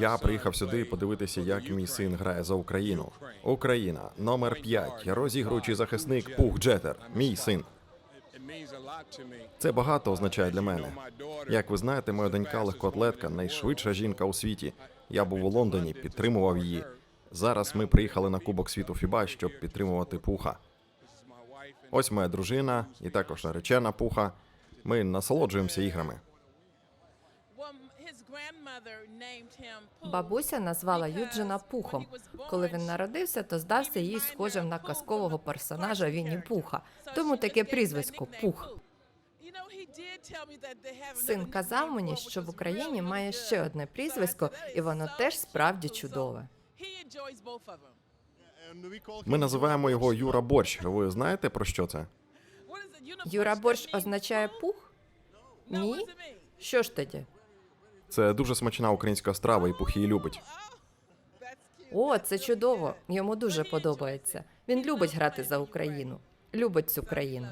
Я приїхав сюди подивитися, як мій син грає за Україну. Україна, номер 5, розігруючий захисник Пух Джетер, мій син. Це багато означає для мене. Як ви знаєте, моя донька легкоатлетка, найшвидша жінка у світі. Я був у Лондоні, підтримував її. Зараз ми приїхали на Кубок світу Фіба, щоб підтримувати пуха. Ось моя дружина і також наречена пуха. Ми насолоджуємося іграми. Бабуся назвала Юджина Пухом. Коли він народився, то здався їй схожим на казкового персонажа Вінні Пуха. Тому таке прізвисько Пух. Син казав мені, що в Україні має ще одне прізвисько, і воно теж справді чудове. Ми називаємо його Юра Борщ. Ви знаєте про що це? Юра борщ означає пух? Ні? Що ж тоді? Це дуже смачна українська страва, і Пухій любить. О, це чудово. Йому дуже подобається. Він любить грати за Україну. Любить цю країну.